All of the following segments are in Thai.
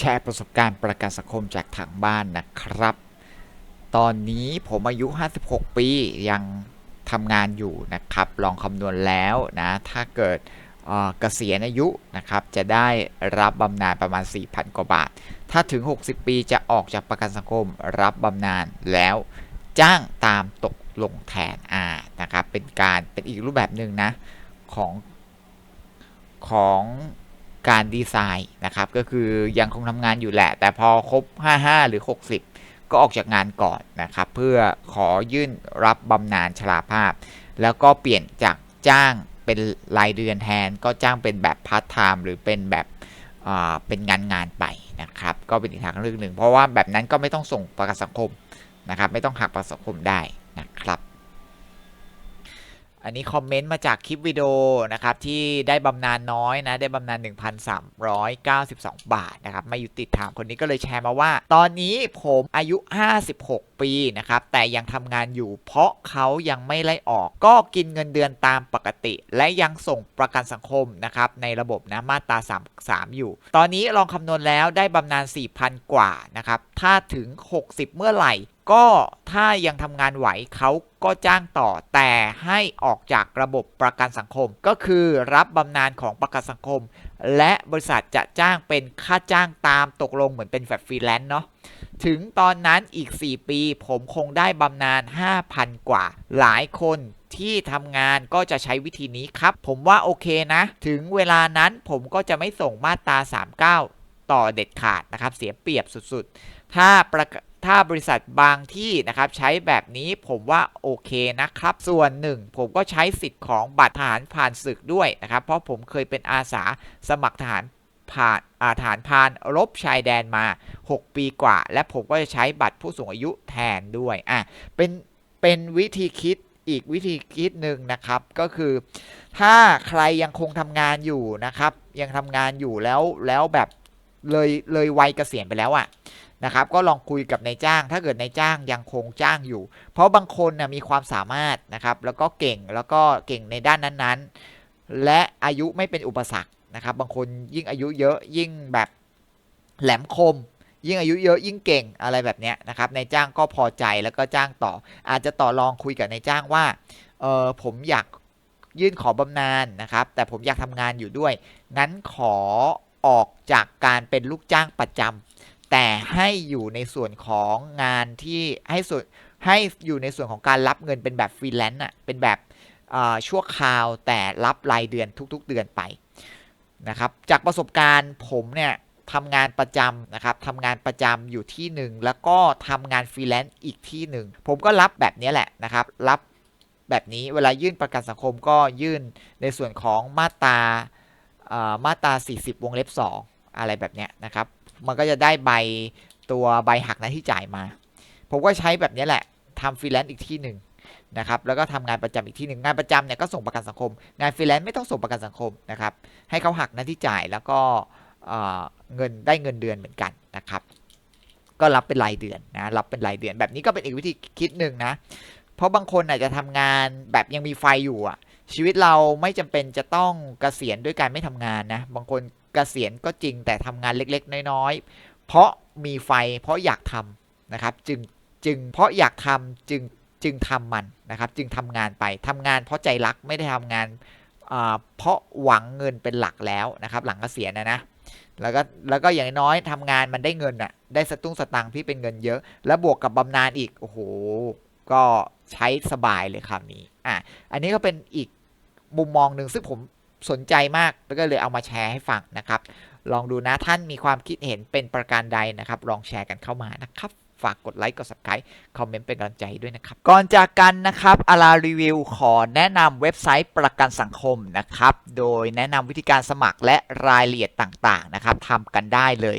แชร์ประสบการณ์ประกันสังคมจากทางบ้านนะครับ ตอนนี้ผมอายุ 56 ปียังทำงานอยู่นะครับ ลองคำนวณแล้วนะ ถ้าเกิดเอ่อเกษียณอายุนะครับ จะได้รับบำนาญประมาณ 4,000 กว่าบาท ถ้าถึง 60 ปีจะออกจากประกันสังคมรับบำนาญแล้วจ้างตามตกลงแทนอ่านะครับ เป็นการเป็นอีกรูปแบบหนึ่งนะ ของของ การดีไซน์นะครับ ก็คือยังคงทำงานอยู่แหละ แต่พอครบ 55 หรือ 60 ก็ออกจากงานก่อนนะครับ เพื่อขอยื่นรับบำนาญชราภาพ แล้วก็เปลี่ยนจากจ้างเป็นรายเดือนแทน ก็จ้างเป็นแบบพาร์ทไทม์หรือเป็นแบบเป็นงานงานไปนะครับ ก็เป็นอีกทางเลือกหนึ่ง เพราะว่าแบบนั้นก็ไม่ต้องส่งประกันสังคมนะครับ ไม่ต้องหักประกันสังคมได้ อันนี้คอมเมนต์มาจากคลิปวิดีโอนะครับที่ได้บำนาญน้อยนะได้บำนาญ1,392 บาทนะครับไม่ยุติธรรมคนนี้ก็เลยแชร์มาว่า ตอนนี้ผมอายุ 56 ปีนะครับแต่ยังทำงานอยู่เพราะเขายังไม่ไล่ออก ก็กินเงินเดือนตามปกติ และยังส่งประกันสังคมนะครับในระบบนะมาตรา 33 อยู่ ตอนนี้ลองคำนวณแล้วได้บำนาญ4,000 กว่านะครับถ้าถึง 60 เมื่อไหร่ ก็ถ้ายังทำงานไหวเขาก็จ้างต่อแต่ให้ออกจากระบบประกันสังคม ก็คือรับบำนาญของประกันสังคม และบริษัทจะจ้างเป็นค่าจ้างตามตกลงเหมือนเป็นแบบฟรีแลนซ์เนาะถึงตอนนั้นอีก 4 ปี ผมคงได้บำนาญ5,000 กว่า หลายคนที่ทำงานก็จะใช้วิธีนี้ครับ ผมว่าโอเคนะ ถึงเวลานั้นผมก็จะไม่ส่งมาตรา 39 ต่อเด็ดขาดนะครับ เสียเปรียบสุดๆ ถ้าประกา ถ้าบริษัทบางที่นะครับใช้แบบนี้ผมว่าโอเคนะครับ ส่วนหนึ่งผมก็ใช้สิทธิ์ของบัตรทหารผ่านศึกด้วยนะครับ เพราะผมเคยเป็นอาสาสมัครทหารผ่านอาฐานพรานรบชายแดนมา 6 ปีกว่า และผมก็จะใช้บัตรผู้สูงอายุแทนด้วยอะเป็นเป็นวิธีคิดอีกวิธีคิดหนึ่งนะครับก็คือ ถ้าใครยังคงทำงานอยู่นะครับ ยังทำงานอยู่แล้วแล้วแบบเลยเลยวัยเกษียณไปแล้วอะ่ะ นะครับก็ลองคุยกับนายจ้าง ถ้าเกิดนายจ้างยังคงจ้างอยู่ เพราะบางคนนะมีความสามารถนะครับแล้วก็เก่งแล้วก็เก่งในด้านนั้นๆ และอายุไม่เป็นอุปสรรคนะครับบางคนยิ่งอายุเยอะยิ่งแบบแหลมคม ยิ่งอายุเยอะยิ่งเก่งอะไรแบบเนี้ยนะครับนายจ้างก็พอใจแล้วก็จ้างต่อ อาจจะต่อรองคุยกับนายจ้างว่าเออผมอยากยื่นขอบำนาญนะครับ แต่ผมอยากทำงานอยู่ด้วยงั้นขอออกจากการเป็นลูกจ้างประจำ แต่ให้อยู่ในส่วนของงานที่ให้ส่วนให้อยู่ในส่วนของการรับเงินเป็นแบบฟรีแลนซ์อะเป็นแบบชั่วคราวแต่รับรายเดือนทุก ๆ เดือนไปนะครับจากประสบการณ์ผมเนี่ยทำงานประจำนะครับทำงานประจำอยู่ที่หนึ่งแล้วก็ทำงานฟรีแลนซ์อีกที่หนึ่งผมก็รับแบบนี้แหละนะครับ รับแบบนี้เวลายื่นประกันสังคมก็ยื่นในส่วนของมาตรามาตรา 40 วงเล็บ 2 อะไรแบบเนี้ยนะครับ มันก็จะได้ใบตัวใบหักน้าที่จ่ายมา ผมก็ใช้แบบนี้แหละทำฟรีแลนซ์อีกที่หนึ่งนะครับแล้วก็ทำงานประจำอีกที่หนึ่งงานประจำเนี่ยก็ส่งประกันสังคม งานฟรีแลนซ์ไม่ต้องส่งประกันสังคมนะครับให้เขาหักหน้าที่จ่ายแล้วก็เเงินได้เงินเดือนเหมือนกันนะครับ ก็รับเป็นรายเดือนนะรับเป็นรายเดือน แบบนี้ก็เป็นอีกวิธีคิดหนึ่งนะเพราะบางคนอาจจะทำงานแบบยังมีไฟอยู่อะชีวิตเราไม่จำเป็นจะต้องเกษียณด้วยการไม่ทำงานนะบางคน กษียณก็จริงแต่ทำงานเล็กๆ น้อยๆ เพราะมีไฟเพราะอยากทำนะครับจึงจึงเพราะอยากทำจึงจึงทำมันนะครับจึงทำงานไปทำงานเพราะใจรักไม่ได้ทำงานอ่าเพราะหวังเงินเป็นหลักแล้วนะครับหลังเกษียณนะนะแล้วก็แล้วก็อย่างน้อยทำงานมันได้เงินอะได้สตุ้งสตังค์ที่เป็นเงินเยอะ แล้วบวกกับบำนาญอีกโอ้โหก็ใช้สบายเลยคำนี้อะอันนี้ก็เป็นอีกมุมมองหนึ่งซึ่งผม สนใจมากแล้วก็เลยเอามาแชร์ให้ฟังนะครับ ลองดูนะท่านมีความคิดเห็นเป็นประการใดนะครับ ลองแชร์กันเข้ามานะครับฝากกดไลค์กด subscribe คอมเมนต์เป็นกำลังใจด้วยนะครับ ก่อนจากกันนะครับอารารีวิวขอแนะนำเว็บไซต์ประกันสังคมนะครับ โดยแนะนำวิธีการสมัครและรายละเอียดต่างๆนะครับทำกันได้เลย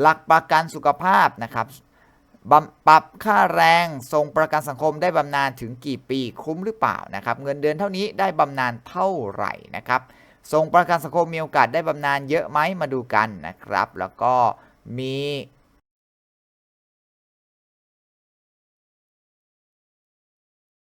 หลักประกันสุขภาพนะครับปรับค่าแรงทรงประกันสังคมได้บำนาญถึงกี่ปีคุ้มหรือเปล่านะครับ เงินเดือนเท่านี้ได้บำนาญเท่าไหร่นะครับทรงประกันสังคมมีโอกาสได้บำนาญเยอะไหมมาดูกันนะครับ แล้วก็มี